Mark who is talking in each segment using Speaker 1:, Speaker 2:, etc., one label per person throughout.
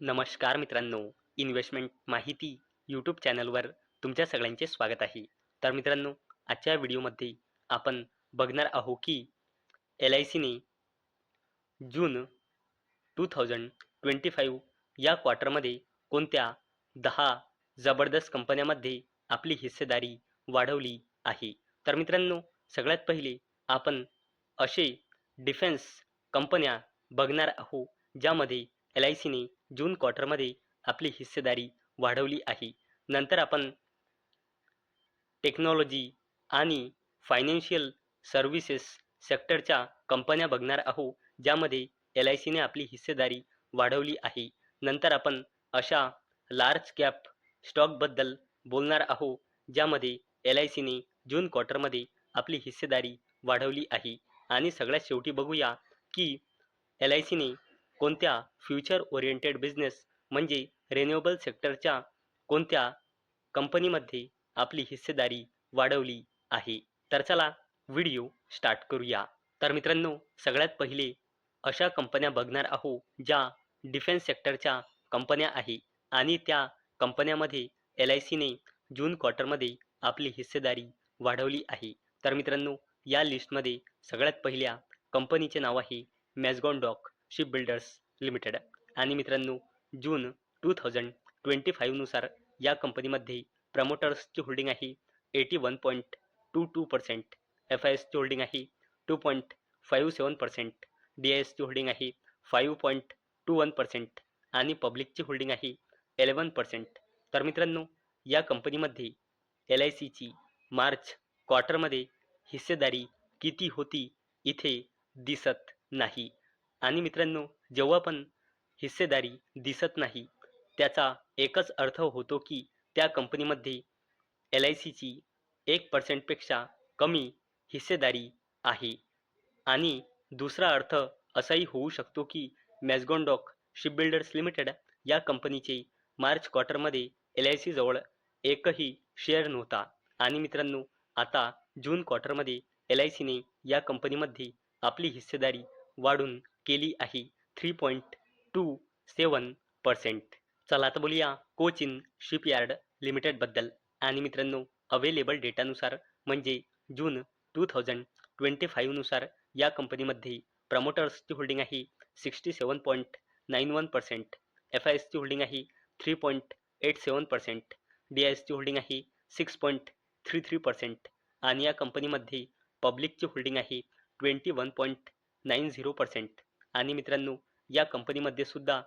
Speaker 1: नमस्कार मित्रांनो इन्व्हेस्टमेंट माहिती यूट्यूब चॅनलवर तुमच्या सगळ्यांचे स्वागत आहे. तर मित्रांनो आजच्या व्हिडिओमध्ये आपण बघणार आहो की एल आय सीने June two thousand twenty five या क्वार्टरमध्ये कोणत्या दहा जबरदस्त कंपन्यामध्ये आपली हिस्सेदारी वाढवली आहे. तर मित्रांनो सगळ्यात पहिले आपण असे डिफेन्स कंपन्या बघणार आहो ज्यामध्ये एल आय सीने जून क्वार्टरमध्ये आपली हिस्सेदारी वाढवली आहे. नंतर आपण टेक्नॉलॉजी आणि फायनान्शियल सर्व्हिसेस सेक्टरच्या कंपन्या बघणार आहोत ज्यामध्ये एल आय सीने आपली हिस्सेदारी वाढवली आहे. नंतर आपण अशा लार्ज कॅप स्टॉकबद्दल बोलणार आहोत ज्यामध्ये एल आय सीने जून क्वार्टरमध्ये आपली हिस्सेदारी वाढवली आहे. आणि सगळ्यात शेवटी बघूया की एल आय सीने कोणत्या फ्युचर ओरिएंटेड बिझनेस म्हणजे रेन्युएबल सेक्टरच्या कोणत्या कंपनीमध्ये आपली हिस्सेदारी वाढवली आहे? तर चला व्हिडिओ स्टार्ट करूया. तर मित्रांनो सगळ्यात पहिले अशा कंपन्या बघणार आहो ज्या डिफेन्स सेक्टरच्या कंपन्या आहे आणि त्या कंपन्यामध्ये एल आय सीने जून क्वार्टरमध्ये आपली हिस्सेदारी वाढवली आहे. तर मित्रांनो या लिस्टमध्ये सगळ्यात पहिल्या कंपनीचे नाव आहे Mazagon dock ship builders limited. आणि मित्रांनो जून टू थाउजंड ट्वेंटी फाईव्हनुसार या कंपनीमध्ये प्रमोटर्सची होल्डिंग आहे eighty one point two two percent F I एसची होल्डिंग आहे two point five seven percent D I एसची होल्डिंग आहे five point two one percent आणि पब्लिकची होल्डिंग आहे एलेवन पर्सेंट. तर मित्रांनो या कंपनीमध्ये एल आय सीची मार्च क्वार्टरमध्ये हिस्सेदारी किती होती इथे दिसत नाही. आणि मित्रांनो जेव्हा पण हिस्सेदारी दिसत नाही त्याचा एकच अर्थ होतो की त्या कंपनीमध्ये एल आय सीची एक पर्सेंटपेक्षा कमी हिस्सेदारी आहे. आणि दुसरा अर्थ असाही होऊ शकतो की मॅझगॉन्डॉक शिपबिल्डर्स लिमिटेड या कंपनीचे मार्च क्वार्टरमध्ये एल आय सीजवळ एकही शेअर नव्हता. आणि मित्रांनो आता जून क्वार्टरमध्ये एल आय सीने या कंपनीमध्ये आपली हिस्सेदारी वाढून केली आहे. Three point two seven percent चला आता बोलूया कोचिन शिपयार्ड लिमिटेडबद्दल. आणि मित्रांनो अवेलेबल डेटानुसार म्हणजे जून टू थाउजंड ट्वेंटी फाईव्हनुसार या कंपनीमध्ये प्रमोटर्सची होल्डिंग आहे sixty seven point nine one percent F I एसची होल्डिंग आहे three point eight seven percent D I एसची होल्डिंग आहे six point three three percent आणि या कंपनीमध्ये पब्लिकची होल्डिंग आहे twenty one point nine zero percent आणि मित्रांनो या कंपनीमध्ये सुद्धा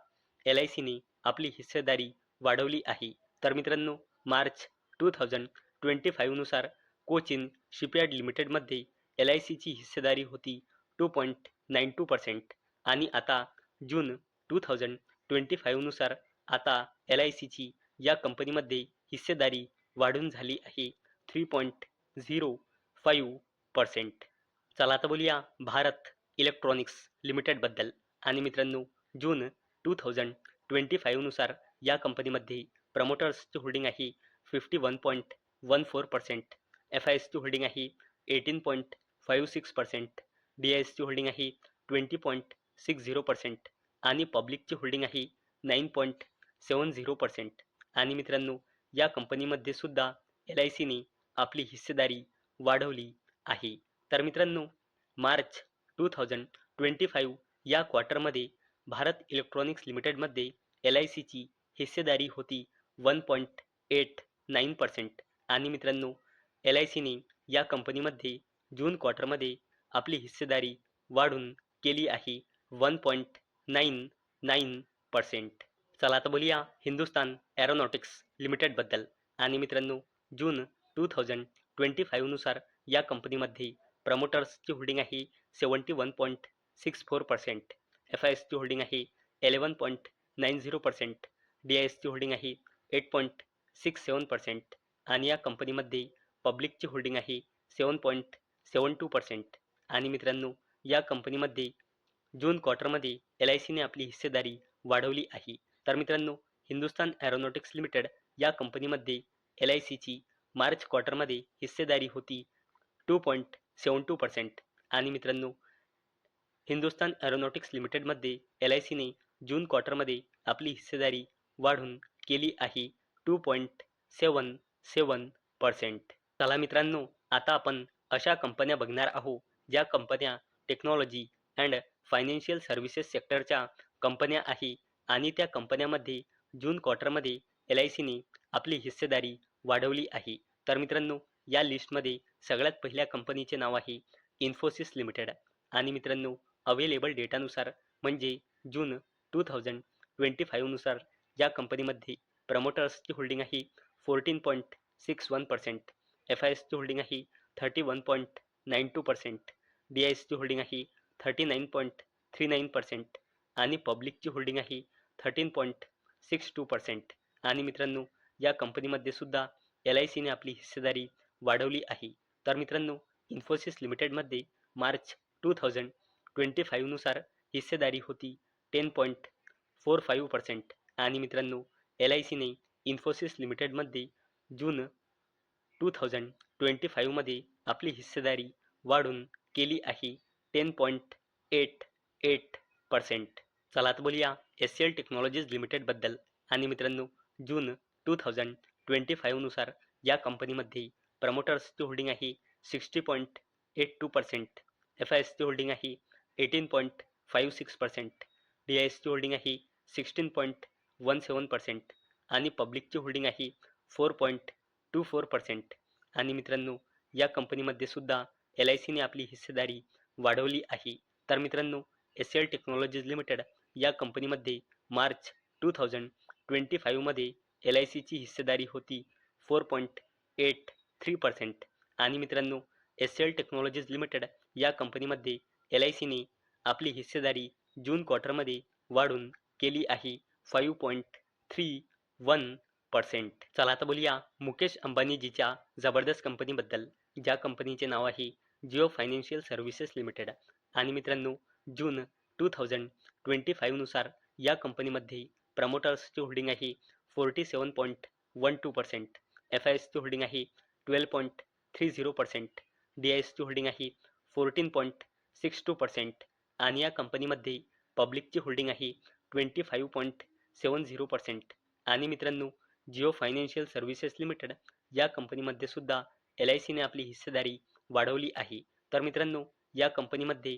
Speaker 1: एल आय सीने आपली हिस्सेदारी वाढवली आहे. तर मित्रांनो मार्च टू थाउजंड ट्वेंटी फाईव्हनुसार कोचिन शिपयार्ड लिमिटेडमध्ये एल आय सीची हिस्सेदारी होती two point nine two percent आणि आता जून टू थाउजंड ट्वेंटी फाईव्हनुसार आता एल आय सीची या कंपनीमध्ये हिस्सेदारी वाढून झाली आहे three point zero five percent चला आता बोलूया भारत इलेक्ट्रॉनिक्स लिमिटेडबद्दल. आणि मित्रांनो जून टू थाउजंड ट्वेंटी फाईव्हनुसार या कंपनीमध्ये प्रमोटर्सची होल्डिंग आहे fifty one point one four percent F I एसची होल्डिंग आहे eighteen point five six percent D I एसची होल्डिंग आहे twenty point six zero percent आणि पब्लिकची होल्डिंग आहे nine point seven zero percent आणि मित्रांनो या कंपनीमध्ये सुद्धा एल आय सीने आपली हिस्सेदारी वाढवली आहे. तर मित्रांनो March two thousand twenty five या क्वार्टरमध्ये भारत इलेक्ट्रॉनिक्स लिमिटेडमध्ये एल आय सीची हिस्सेदारी होती one point eight nine percent आणि मित्रांनो एल आय सीने या कंपनीमध्ये जून क्वार्टरमध्ये आपली हिस्सेदारी वाढून केली आहे one point nine nine percent चला आता बोलूया हिंदुस्तान ॲरोनॉटिक्स लिमिटेडबद्दल आणि मित्रांनो जून टू थाउजंड ट्वेंटी फाईव्हनुसार या कंपनीमध्ये प्रमोटर्सची होल्डिंग आहे seventy one point six four percent F I एसची होल्डिंग आहे eleven point nine zero percent D I एसची होल्डिंग आहे eight point six seven percent आणि या कंपनीमध्ये पब्लिकची होल्डिंग आहे seven point seven two percent. आणि मित्रांनो या कंपनीमध्ये जून क्वार्टरमध्ये एल आय सीने आपली हिस्सेदारी वाढवली आहे. तर मित्रांनो हिंदुस्तान ॲरोनॉटिक्स लिमिटेड या कंपनीमध्ये एल आय सीची मार्च क्वार्टरमध्ये हिस्सेदारी होती two point seven two percent. आणि मित्रांनो हिंदुस्तान एरोनॉटिक्स लिमिटेडमध्ये एल आय सीने जून क्वार्टरमध्ये आपली हिस्सेदारी वाढून केली आहे two point seven seven percent चला मित्रांनो आता आपण अशा कंपन्या बघणार आहोत ज्या कंपन्या टेक्नॉलॉजी अँड फायनान्शियल सर्व्हिसेस सेक्टरच्या कंपन्या आहे आणि त्या कंपन्यामध्ये जून क्वार्टरमध्ये एल आय सीने आपली हिस्सेदारी वाढवली आहे. तर मित्रांनो या लिस्टमध्ये सगळ्यात पहिल्या कंपनीचे नाव आहे इन्फोसिस लिमिटेड आणि मित्रांनो अवेलेबल डेटानुसार म्हणजे जून टू थाउजंड ट्वेंटी फाईव्हनुसार या कंपनीमध्ये प्रमोटर्सची होल्डिंग आहे fourteen point six one percent F I एसची होल्डिंग आहे thirty one point nine two percent D I एसची होल्डिंग आहे thirty nine point three nine percent आणि पब्लिकची होल्डिंग आहे thirteen point six two percent आणि मित्रांनो या कंपनीमध्ये सुद्धा एल आय सीने आपली हिस्सेदारी वाढवली आहे. तर मित्रांनो इन्फोसिस लिमिटेडमध्ये मार्च टू थाउजंड ट्वेंटी फाईव्हनुसार हिस्सेदारी होती ten point four five percent. आणि मित्रांनो एल आय सीने इन्फोसिस लिमिटेडमध्ये जून टू थाउजंड ट्वेंटी फाईव्हमध्ये आपली हिस्सेदारी वाढून केली आहे ten point eight eight percent. चला आता बोलूया एस सी एल टेक्नॉलॉजीज लिमिटेडबद्दल आणि मित्रांनो जून टू थाउजंड ट्वेंटी फाईव्हनुसार या कंपनीमध्ये प्रमोटर्सची होल्डिंग आहे sixty point eight two percent F I S एसची होल्डिंग आहे eighteen point five six percent D I एसची होल्डिंग आहे sixteen point one seven percent आणि पब्लिकची होल्डिंग आहे four point two four percent. आणि मित्रांनो या कंपनीमध्ये सुद्धा एल आय सीने आपली हिस्सेदारी वाढवली आहे. तर मित्रांनो एस एल टेक्नॉलॉजीज लिमिटेड या कंपनीमध्ये मार्च टू थाउजंड ट्वेंटी फाईव्हमध्ये एल आय सीची हिस्सेदारी होती four point eight three percent. आणि मित्रांनो एस एल टेक्नॉलॉजीज लिमिटेड या कंपनीमध्ये एल आय सीने आपली हिस्सेदारी जून क्वार्टरमध्ये वाढून केली आहे five point three one percent. चला आता बोलूया मुकेश अंबानीजीच्या जबरदस्त कंपनीबद्दल ज्या कंपनीचे नाव आहे जिओ फायनान्शियल सर्व्हिसेस लिमिटेड. आणि मित्रांनो जून टू थाउजंड ट्वेंटी फाईव्हनुसार या कंपनीमध्ये प्रमोटर्सची होल्डिंग आहे forty seven point one two percent. F I एसची होल्डिंग आहे twelve point three zero percent D I एसची होल्डिंग आहे fourteen point six two percent आणि या कंपनीमध्ये पब्लिकची होल्डिंग आहे twenty five point seven zero percent. आणि मित्रांनो जिओ फायनान्शियल सर्व्हिसेस लिमिटेड या कंपनीमध्ये सुद्धा एल आय सीने आपली हिस्सेदारी वाढवली आहे. तर मित्रांनो या कंपनीमध्ये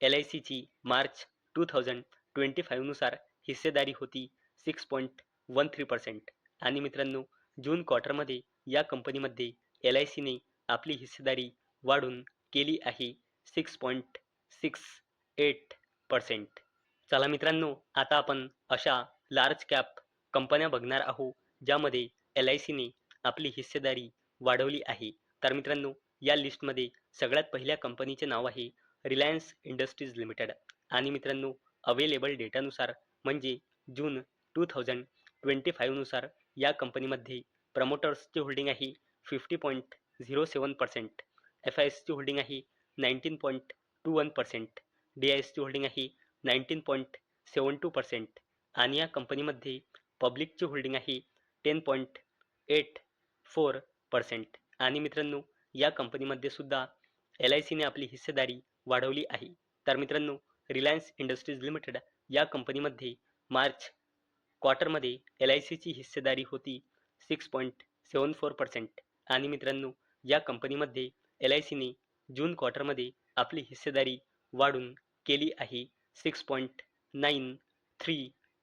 Speaker 1: एल आय सीची मार्च टू थाउजंड ट्वेंटी फाईव्हनुसार हिस्सेदारी होती six point one three percent. आणि मित्रांनो जून क्वार्टरमध्ये या कंपनीमध्ये एल आय सीने आपली हिस्सेदारी वाढून केली आहे six point six eight percent चला मित्रांनो आता आपण अशा लार्ज कॅप कंपन्या बघणार आहोत ज्यामध्ये एल आय सीने आपली हिस्सेदारी वाढवली आहे. तर मित्रांनो या लिस्टमध्ये सगळ्यात पहिल्या कंपनीचे नाव आहे रिलायन्स इंडस्ट्रीज लिमिटेड आणि मित्रांनो अवेलेबल डेटानुसार म्हणजे जून टू थाउजंड ट्वेंटी फाईव्हनुसार या कंपनीमध्ये प्रमोटर्सची होल्डिंग आहे fifty point zero seven percent F I एसची होल्डिंग आहे nineteen point two one percent D I एसची होल्डिंग आहे nineteen point seven two percent आणि या कंपनीमध्ये पब्लिकची होल्डिंग आहे ten point eight four percent. आणि मित्रांनो या कंपनीमध्ये सुद्धा एल आय सीने आपली हिस्सेदारी वाढवली आहे. तर मित्रांनो रिलायन्स इंडस्ट्रीज लिमिटेड या कंपनीमध्ये मार्च क्वार्टरमध्ये एल आय सीची हिस्सेदारी होती six point seven four percent. आणि मित्रांनो या कंपनीमध्ये एल आय सीने जून क्वार्टरमध्ये आपली हिस्सेदारी वाढून केली आहे six point nine three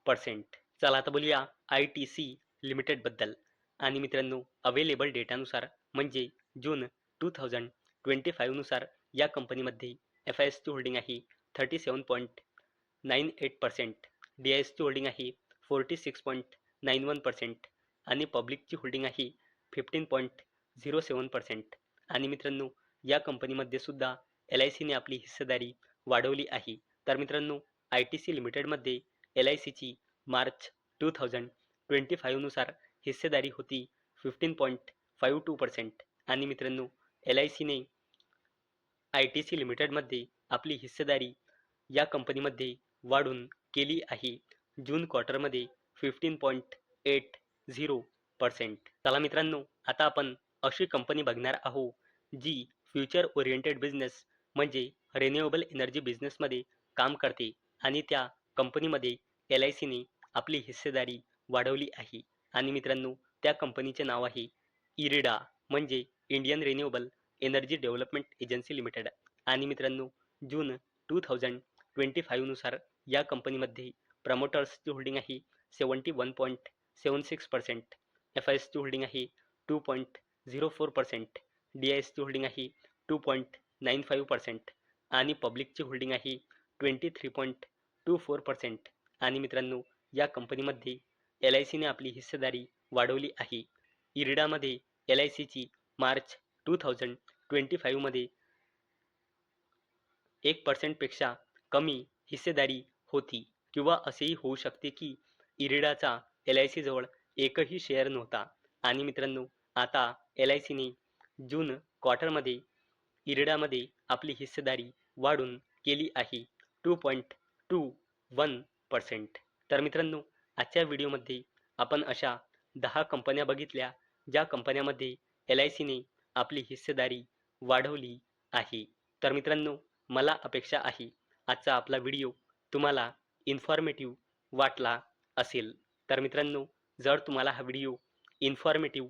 Speaker 1: percent. चला आता बोलूया आय टी सी लिमिटेडबद्दल. आणि मित्रांनो अवेलेबल डेटानुसार म्हणजे जून टू थाउजंड ट्वेंटी फाईव्हनुसार या कंपनीमध्ये एफ आय एसची होल्डिंग आहे thirty seven point nine eight percent D I एसची होल्डिंग आहे forty six point nine one percent. आणि पब्लिकची होल्डिंग आहे fifteen point zero seven percent. आणि मित्रांनो या कंपनीमध्ये सुद्धा एल आय सीने आपली हिस्सेदारी वाढवली आहे. तर मित्रांनो आय टी सी लिमिटेडमध्ये एल आय सीची मार्च टू थाउजंड ट्वेंटी फाईव्हनुसार हिस्सेदारी होती fifteen point five two percent. आणि मित्रांनो एल आय सीने आय टी सी लिमिटेडमध्ये आपली हिस्सेदारी या कंपनीमध्ये वाढून केली आहे. June क्वार्टरमध्ये fifteen point eight zero percent. चला मित्रांनो आता आपण अशी कंपनी बघणार आहो जी फ्युचर ओरिएंटेड बिझनेस म्हणजे रिन्युएबल एनर्जी बिझनेसमध्ये काम करते आणि त्या कंपनीमध्ये एल आय सीने आपली हिस्सेदारी वाढवली आहे. आणि मित्रांनो त्या कंपनीचे नाव आहे इरिडा म्हणजे Indian renewable energy development agency limited. आणि मित्रांनो जून टू थाउजंड ट्वेंटी फाईव्हनुसार या कंपनीमध्ये प्रमोटर्सची होल्डिंग आहे seventy one point seven six percent F I एसची होल्डिंग आहे two point zero four percent D I एसची होल्डिंग आहे two point nine five percent आणि पब्लिकची होल्डिंग आहे twenty three point two four percent. आणि मित्रांनो या कंपनीमध्ये एल आय सीने आपली हिस्सेदारी वाढवली आहे. इरिडामध्ये एल आय सीची मार्च टू थाउजंड ट्वेंटी फाईव्हमध्ये एक पर्सेंटपेक्षा कमी हिस्सेदारी होती. किंवा असेही होऊ शकते की इरिडाचा एल आय सीजवळ एकही शेअर नव्हता. आणि मित्रांनो आता एल आय सीने जून क्वार्टरमध्ये इरिडामध्ये आपली हिस्सेदारी वाढून केली आहे two point two one percent तर मित्रांनो आजच्या व्हिडिओमध्ये आपण अशा दहा कंपन्या बघितल्या ज्या कंपन्यामध्ये एल आय सीने आपली हिस्सेदारी वाढवली आहे. तर मित्रांनो मला अपेक्षा आहे आजचा आपला व्हिडिओ तुम्हाला इन्फॉर्मेटिव्ह वाटला असेल. तर मित्रांनो जर तुम्हाला हा व्हिडिओ इन्फॉर्मेटिव्ह